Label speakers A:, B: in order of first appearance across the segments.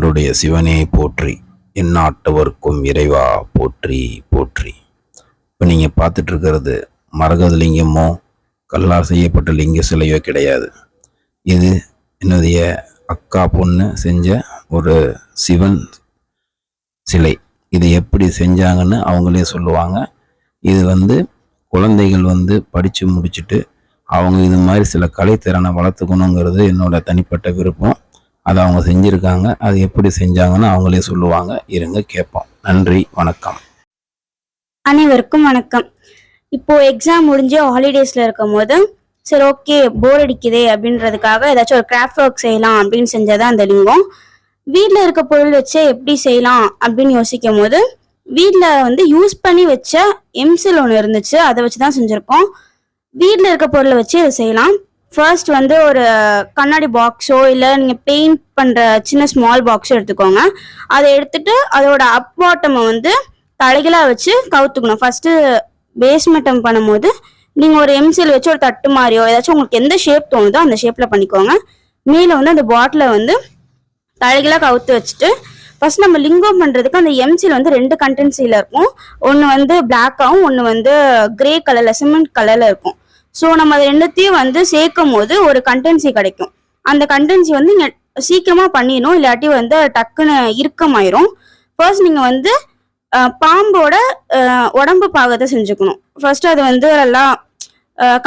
A: தென்னாடுடைய சிவனே போற்றி எந்நாட்டவர்க்கும் இறைவா போற்றி போற்றி. இப்போ நீங்கள் பார்த்துட்டு இருக்கிறது மரகத லிங்கமோ கல்லால் செய்யப்பட்ட லிங்க சிலையோ கிடையாது. இது என்னுடைய அக்கா பொண்ணு செஞ்ச ஒரு சிவன் சிலை. இது எப்படி செஞ்சாங்கன்னு அவங்களே சொல்லுவாங்க. இது வந்து குழந்தைகள் வந்து படித்து முடிச்சுட்டு அவங்க இது மாதிரி சில கலைத்திறனை வளர்த்துக்கணுங்கிறது என்னோட தனிப்பட்ட விருப்பம். அதை அவங்க செஞ்சுருக்காங்க அது எப்படி செஞ்சாங்கன்னு அவங்களே சொல்லுவாங்க. இருங்க கேட்போம். நன்றி வணக்கம்.
B: அனைவருக்கும் வணக்கம். இப்போ எக்ஸாம் முடிஞ்சு ஹாலிடேஸ்ல இருக்கும் போது சரி ஓகே போர் அடிக்குதே அப்படின்றதுக்காக ஏதாச்சும் ஒரு கிராஃப்ட் ஒர்க் செய்யலாம் அப்படின்னு செஞ்சதான் அந்த லிங்கம். வீட்டில் இருக்க பொருள் வச்சு எப்படி செய்யலாம் அப்படின்னு யோசிக்கும் போது வீட்டில் வந்து யூஸ் பண்ணி வச்ச எம்சில் ஒன்று இருந்துச்சு அதை வச்சு தான் செஞ்சுருக்கோம். வீட்டில் இருக்க பொருளை வச்சு இதை செய்யலாம். ஃபர்ஸ்ட் வந்து ஒரு கண்ணாடி பாக்ஸோ இல்லை நீங்கள் பெயிண்ட் பண்ணுற சின்ன ஸ்மால் பாக்ஸோ எடுத்துக்கோங்க. அதை எடுத்துட்டு அதோட அப் பாட்டமை வந்து தலைகளாக வச்சு கவுத்துக்கணும். ஃபர்ஸ்ட்டு பேஸ்மெட்டம் பண்ணும்போது நீங்கள் ஒரு எம்சில் வச்சு ஒரு தட்டு மாதிரியோ ஏதாச்சும் உங்களுக்கு எந்த ஷேப் தோணுதோ அந்த ஷேப்பில் பண்ணிக்கோங்க. மேலே வந்து அந்த பாட்டிலை வந்து தலைகளாக கவுத்து வச்சுட்டு ஃபர்ஸ்ட் நம்ம லிங்கம் பண்ணுறதுக்கு அந்த எம்சியில் வந்து ரெண்டு கண்டென்சியில் இருக்கும். ஒன்று வந்து பிளாக்காகவும் ஒன்று வந்து கிரே கலரில் சிமெண்ட் கலரில் இருக்கும். ஸோ நம்ம அது ரெண்டுத்தையும் வந்து சேர்க்கும் போது ஒரு கண்டென்சி கிடைக்கும். அந்த கண்டென்சி வந்து நீங்கள் சீக்கிரமா பண்ணிடணும் இல்லாட்டி வந்து டக்குன்னு இறுக்கமாயிரும். ஃபர்ஸ்ட் நீங்க வந்து பாம்போட உடம்பு பாகத்தை செஞ்சுக்கணும். ஃபர்ஸ்ட் அது வந்து நல்லா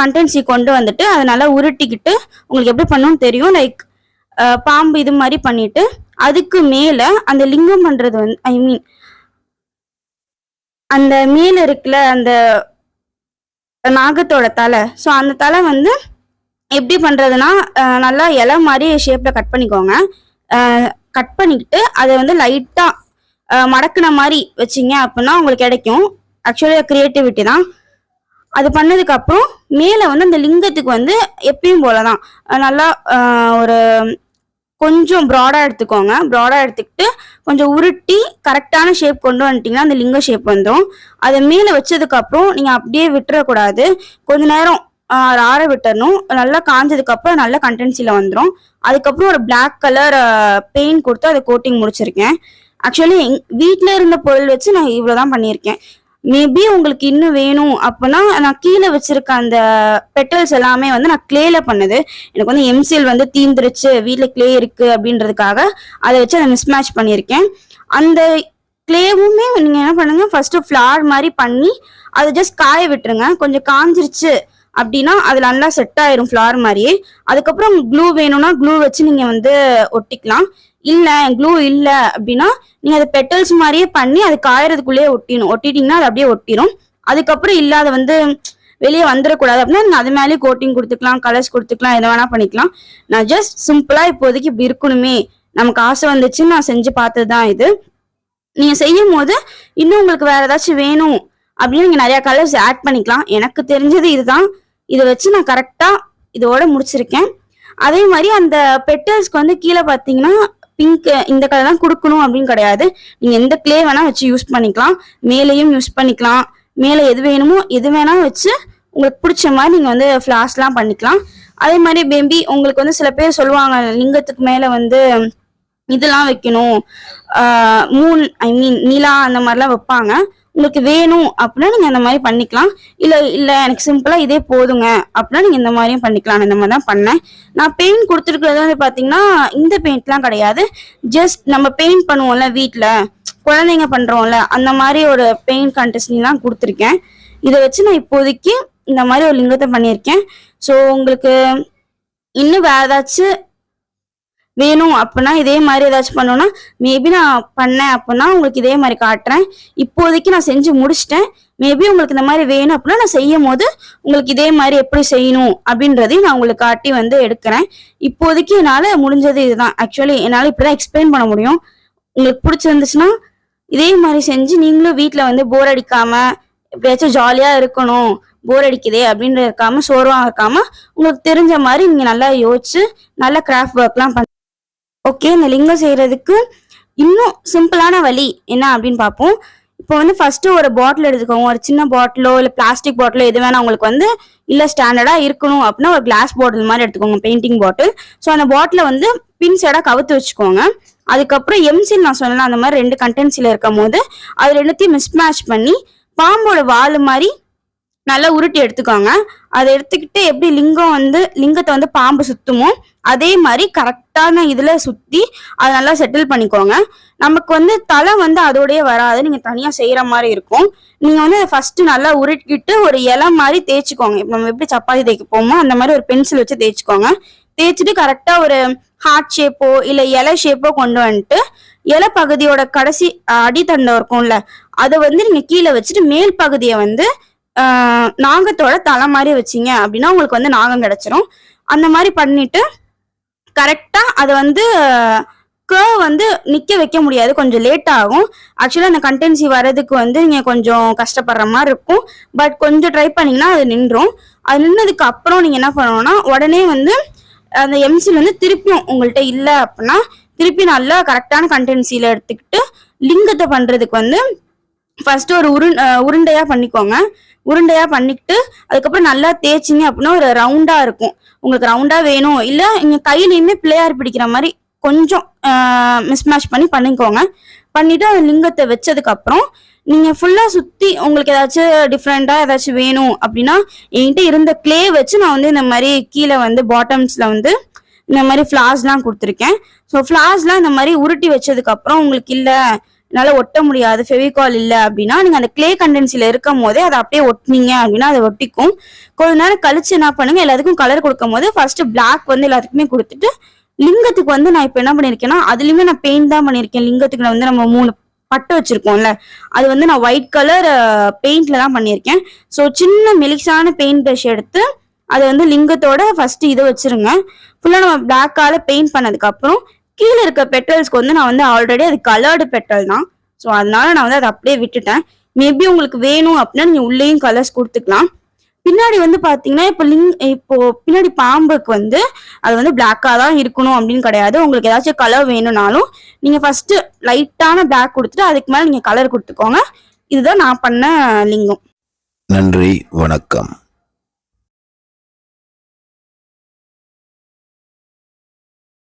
B: கண்டென்சி கொண்டு வந்துட்டு அதை நல்லா உருட்டிக்கிட்டு உங்களுக்கு எப்படி பண்ணணும்னு தெரியும். லைக் பாம்பு இது மாதிரி பண்ணிட்டு அதுக்கு மேல அந்த லிங்கம் பண்றது வந்து ஐ மீன் அந்த மேல இருக்குல்ல அந்த நாகத்தோட தலை. ஸோ அந்த தலை வந்து எப்படி பண்ணுறதுன்னா நல்லா இலை மாதிரி ஷேப்பில் கட் பண்ணிக்கோங்க. கட் பண்ணிக்கிட்டு அதை வந்து லைட்டாக மடக்குன மாதிரி வச்சீங்க அப்படின்னா உங்களுக்கு கிடைக்கும். ஆக்சுவலி க்ரியேட்டிவிட்டி தான். அது பண்ணதுக்கப்புறம் மேலே வந்து அந்த லிங்கத்துக்கு வந்து எப்பயும் போல தான் நல்லா ஒரு கொஞ்சம் ப்ராடாக எடுத்துக்கோங்க. ப்ராடாக எடுத்துக்கிட்டு கொஞ்சம் உருட்டி கரெக்டான ஷேப் கொண்டு வந்துட்டிங்கன்னா அந்த லிங்க ஷேப் வந்துடும் அதை மேலே வச்சதுக்கப்புறம் நீங்கள் அப்படியே விட்டுறக்கூடாது கொஞ்ச நேரம் ஆற விட்டுறணும். நல்லா காஞ்சதுக்கப்புறம் நல்ல கண்டென்சியில் வந்துடும் அதுக்கப்புறம் ஒரு பிளாக் கலர் பெயிண்ட் கொடுத்து அதை கோட்டிங் முடிச்சிருக்கேன். ஆக்சுவலி எங் வீட்டில் இருந்த பொருள் வச்சு நான் இவ்வளோ தான் பண்ணியிருக்கேன். மேபி உங்களுக்கு இன்னும் வேணும் அப்படின்னா நான் கீழே வச்சிருக்க அந்த பெட்டல்ஸ் எல்லாமே வந்து நான் கிளேல பண்ணது. எனக்கு வந்து எம்சிஎல் வந்து தீந்துருச்சு வீட்டில் கிளே இருக்கு அப்படின்றதுக்காக அதை வச்சு அதை மிஸ்மேட்ச் பண்ணியிருக்கேன். அந்த கிளேவுமே நீங்கள் என்ன பண்ணுங்க ஃபர்ஸ்ட் ஃப்ளார் மாதிரி பண்ணி அதை ஜஸ்ட் காய விட்டுருங்க. கொஞ்சம் காஞ்சிருச்சு அப்படின்னா அது நல்லா செட் ஆயிரும் ஃப்ளார் மாதிரியே. அதுக்கப்புறம் க்ளூ வேணும்னா க்ளூ வச்சு நீங்கள் வந்து ஒட்டிக்கலாம். இல்லை க்ளூ இல்லை அப்படின்னா நீங்கள் அதை பெட்டல்ஸ் மாதிரியே பண்ணி அது காயறதுக்குள்ளேயே ஒட்டிடணும். ஒட்டிட்டீங்கன்னா அது அப்படியே ஒட்டிடும் அதுக்கப்புறம் இல்லாத வந்து வெளியே வந்துடக்கூடாது அப்படின்னா நீங்கள் அது மேலேயே கோட்டிங் கொடுத்துக்கலாம் கலர்ஸ் கொடுத்துக்கலாம் எதை வேணால் பண்ணிக்கலாம். நான் ஜஸ்ட் சிம்பிளாக இப்போதைக்கு இப்படி இருக்கணுமே. நமக்கு ஆசை வந்துச்சு நான் செஞ்சு பார்த்தது தான் இது. நீங்கள் செய்யும் போது இன்னும் உங்களுக்கு வேறு ஏதாச்சும் வேணும் அப்படின்னு நீங்கள் நிறையா கலர்ஸ் ஆட் பண்ணிக்கலாம். எனக்கு தெரிஞ்சது இதுதான். இதை வச்சு நான் கரெக்டாக இதோட முடிச்சிருக்கேன். அதே மாதிரி அந்த பெட்டல்ஸ்க்கு வந்து கீழே பார்த்தீங்கன்னா பிங்க் இந்த கலர் தான் கொடுக்கணும் அப்படின்னு கிடையாது. நீங்கள் எந்த கிளே வேணால் வச்சு யூஸ் பண்ணிக்கலாம். மேலேயும் யூஸ் பண்ணிக்கலாம். மேலே எது வேணுமோ எது வேணா வச்சு உங்களுக்கு பிடிச்ச மாதிரி நீங்கள் வந்து ஃப்ளாஷ்லாம் பண்ணிக்கலாம். அதே மாதிரி பேபி உங்களுக்கு வந்து சில பேர் சொல்லுவாங்க லிங்கத்துக்கு மேலே வந்து இதெல்லாம் வைக்கணும். மூன் ஐ மீன் நிலா அந்த மாதிரிலாம் வைப்பாங்க. உங்களுக்கு வேணும் அப்படின்னா நீங்கள் அந்த மாதிரி பண்ணிக்கலாம். இல்லை இல்லை எனக்கு சிம்பிளாக இதே போதுங்க அப்படின்னா நீங்கள் இந்த மாதிரியும் பண்ணிக்கலாம். இந்த மாதிரி தான் பண்ணேன். நான் பெயிண்ட் கொடுத்துருக்கிறது வந்து பார்த்தீங்கன்னா இந்த பெயிண்ட்லாம் கிடையாது. ஜஸ்ட் நம்ம பெயிண்ட் பண்ணுவோம்ல வீட்டில் குழந்தைங்க பண்ணுறோம்ல அந்த மாதிரி ஒரு பெயிண்ட் கண்டஸ்ட்லாம் கொடுத்துருக்கேன். இதை வச்சு நான் இப்போதைக்கு இந்த மாதிரி ஒரு லிங்கத்தை பண்ணியிருக்கேன். ஸோ உங்களுக்கு இன்னும் வேறு ஏதாச்சும் வேணும் அப்படின்னா இதே மாதிரி ஏதாச்சும் பண்ணோன்னா மேபி நான் பண்ணேன் அப்படின்னா உங்களுக்கு இதே மாதிரி காட்டுறேன். இப்போதைக்கு நான் செஞ்சு முடிச்சிட்டேன். மேபி உங்களுக்கு இந்த மாதிரி வேணும் அப்படின்னா நான் செய்யும் போது உங்களுக்கு இதே மாதிரி எப்படி செய்யணும் அப்படின்றதையும் நான் உங்களுக்கு காட்டி வந்து எடுக்கிறேன். இப்போதைக்கு என்னால் முடிஞ்சது இதுதான். ஆக்சுவலி என்னால் இப்படி தான் எக்ஸ்பிளைன் பண்ண முடியும். உங்களுக்கு பிடிச்சிருந்துச்சுன்னா இதே மாதிரி செஞ்சு நீங்களும் வீட்டில் வந்து போர் அடிக்காம எப்படியாச்சும் ஜாலியாக இருக்கணும் போர் அடிக்குதே அப்படின்ற இருக்காம சோர்வாக இருக்காம உங்களுக்கு தெரிஞ்ச மாதிரி நீங்கள் நல்லா யோசிச்சு நல்ல கிராஃப்ட் ஒர்க்லாம் பண்ண ஓகே இந்த லிங்கம் செய்யறதுக்கு இன்னும் சிம்பிளான வழி என்ன அப்படின்னு பார்ப்போம். இப்போ வந்து ஃபர்ஸ்ட் ஒரு பாட்டில் எடுத்துக்கோங்க. ஒரு சின்ன பாட்டிலோ இல்லை பிளாஸ்டிக் பாட்டிலோ எது வேணா உங்களுக்கு வந்து இல்லை ஸ்டாண்டர்டாக இருக்கணும் அப்படின்னா ஒரு கிளாஸ் பாட்டில் மாதிரி எடுத்துக்கோங்க பெயிண்டிங் பாட்டில் ஸோ அந்த பாட்டில் வந்து பின் சைடாக கவுத்து வச்சுக்கோங்க. அதுக்கப்புறம் எம்சில் நான் சொன்னேன் அந்த மாதிரி ரெண்டு கண்டென்சில இருக்கும் போது அது ரெண்டுத்தையும் மிஸ்மேட்ச் பண்ணி பாம்போட வால் மாதிரி நல்லா உருட்டி எடுத்துக்கோங்க. அதை எடுத்துக்கிட்டு எப்படி லிங்கம் வந்து லிங்கத்தை வந்து பாம்பு சுத்துமோ அதே மாதிரி கரெக்டான இதுல சுத்தி அதை நல்லா செட்டில் பண்ணிக்கோங்க. நமக்கு வந்து தலை வந்து அதோடைய வராது. நீங்க தனியா செய்யற மாதிரி இருக்கும். நீங்க வந்து அதை ஃபர்ஸ்ட் நல்லா உருட்டிட்டு ஒரு இலை மாதிரி தேய்ச்சிக்கோங்க. நம்ம எப்படி சப்பாத்தி தேய்க்க போமோ அந்த மாதிரி ஒரு பென்சில் வச்சு தேய்ச்சிக்கோங்க. தேய்ச்சிட்டு கரெக்டா ஒரு ஹார்ட் ஷேப்போ இல்ல இலை ஷேப்போ கொண்டு வந்துட்டு இலை பகுதியோட கடைசி அடித்தண்டம் அடித்தண்டை இருக்கும்ல அதை வந்து நீங்க கீழே வச்சுட்டு மேல் பகுதியை வந்து நாகத்தோட தலை மாதிரி வச்சீங்க அப்படின்னா உங்களுக்கு வந்து நாகம் கிடைச்சிரும். அந்த மாதிரி பண்ணிட்டு கரெக்டாக அதை வந்து கே வந்து நிற்க வைக்க முடியாது. கொஞ்சம் லேட் ஆகும். ஆக்சுவலாக அந்த கண்டென்சி வர்றதுக்கு வந்து நீங்கள் கொஞ்சம் கஷ்டப்படுற மாதிரி இருக்கும். பட் கொஞ்சம் ட்ரை பண்ணிங்கன்னா அது நின்றும். அது நின்னதுக்கு அப்புறம் நீங்கள் என்ன பண்ணணும்னா உடனே வந்து அந்த எம்சில் வந்து திருப்பியும் உங்கள்கிட்ட இல்லை அப்படின்னா திருப்பி நல்லா கரெக்டான கண்டென்சியில் எடுத்துக்கிட்டு லிங்கத்தை பண்ணுறதுக்கு வந்து ஃபர்ஸ்ட் ஒரு உரு உருண்டையாக உருண்டையா பண்ணிக்கோங்க. உருண்டையா பண்ணிக்கிட்டு அதுக்கப்புறம் நல்லா தேய்ச்சிங்க அப்படின்னா ஒரு ரவுண்டா இருக்கும். உங்களுக்கு ரவுண்டா வேணும். இல்ல நீங்க கையிலயுமே பிள்ளையார் பிடிக்கிற மாதிரி கொஞ்சம் மிஸ்மேட்ச் பண்ணி பண்ணிக்கோங்க. பண்ணிட்டு அந்த லிங்கத்தை வச்சதுக்கு அப்புறம் நீங்க ஃபுல்லா சுத்தி உங்களுக்கு ஏதாச்சும் டிஃப்ரெண்டா ஏதாச்சும் வேணும் அப்படின்னா என்கிட்ட இருந்த க்ளே வச்சு நான் வந்து இந்த மாதிரி கீழே வந்து பாட்டம்ஸ்ல வந்து இந்த மாதிரி ஃப்ளார்ஸ்லாம் கொடுத்துருக்கேன். ஸோ ஃப்ளார்ஸ்லாம் இந்த மாதிரி உருட்டி வச்சதுக்கு அப்புறம் உங்களுக்கு இல்லை என்னால ஒட்ட முடியாது ஃபெவிகால் இல்லை அப்படின்னா நீங்க அந்த க்ளே கண்டென்சில இருக்கும் போதே அதை அப்படியே ஒட்டினீங்க அப்படின்னா அதை ஒட்டிக்கும். கொஞ்ச நேரம் கழிச்சு என்ன பண்ணுங்க எல்லாத்துக்கும் கலர் கொடுக்கும் போது ஃபர்ஸ்ட் பிளாக் வந்து எல்லாத்துக்குமே கொடுத்துட்டு லிங்கத்துக்கு வந்து நான் இப்போ என்ன பண்ணியிருக்கேன்னா அதுலயுமே நான் பெயிண்ட் தான் பண்ணியிருக்கேன் லிங்கத்துக்கு வந்து நம்ம மூணு பட்டு வச்சிருக்கோம்ல அது வந்து நான் ஒயிட் கலர் பெயிண்ட்ல தான் பண்ணியிருக்கேன் ஸோ சின்ன மெலிசான பெயிண்ட் ப்ரஷ் எடுத்து அதை வந்து லிங்கத்தோட ஃபர்ஸ்ட் இதை வச்சிருங்க. ஃபுல்லாக நம்ம பிளாக்கால பெயிண்ட் பண்ணதுக்கு அப்புறம் கீழே இருக்க பெட்டல்ஸ்க்கு வந்து நான் வந்து ஆல்ரெடி அது கலர்டு பெட்டல் தான். ஸோ அதனால நான் வந்து அதை அப்படியே விட்டுட்டேன். மேபி உங்களுக்கு வேணும் அப்படின்னா நீங்கள் உள்ளேயும் கலர்ஸ் கொடுத்துக்கலாம். பின்னாடி வந்து பாத்தீங்கன்னா இப்போ லிங் இப்போ பின்னாடி பாம்புக்கு வந்து அது வந்து பிளாக்காக தான் இருக்கணும் அப்படின்னு கிடையாது. உங்களுக்கு ஏதாச்சும் கலர் வேணும்னாலும் நீங்கள் ஃபர்ஸ்ட் லைட்டான பிளாக் கொடுத்துட்டு அதுக்கு மேலே நீங்கள் கலர் கொடுத்துக்கோங்க. இதுதான் நான் பண்ண லிங்கம்.
A: நன்றி வணக்கம்.